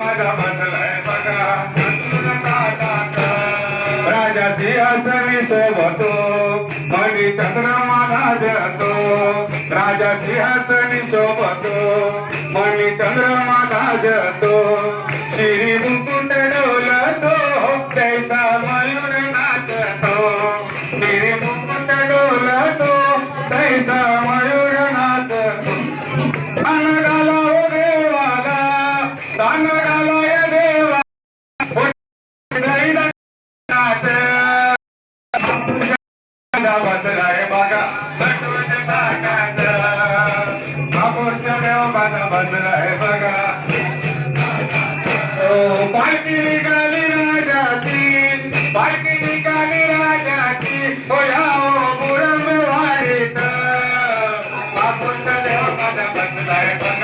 माझा बसलाय बघा. राजा सिंहासनी सोबतो मनी चंद्रमा गाजतो राजा सिंहासनी सोबतो मनी चंद्रमा गाजतो तानडाला देवा. नाथ बसलाय बघा. बटवट ताटात बापूरच्या देवाला बसलाय बघा. ओ निघाली राजाची. पालखी निघाली राजाची. हो या ओ मुरम वाडीत बापूरच्या देवाला बसलाय बघा.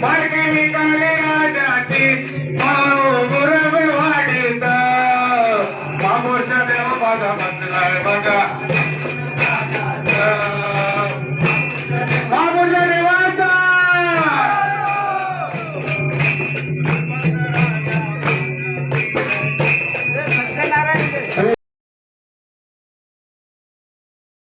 मार्ग निघाले राजाची गुरव वाढीत बाबूचा देव माझा बसलाय बघा. बाबूच्या देवाचा.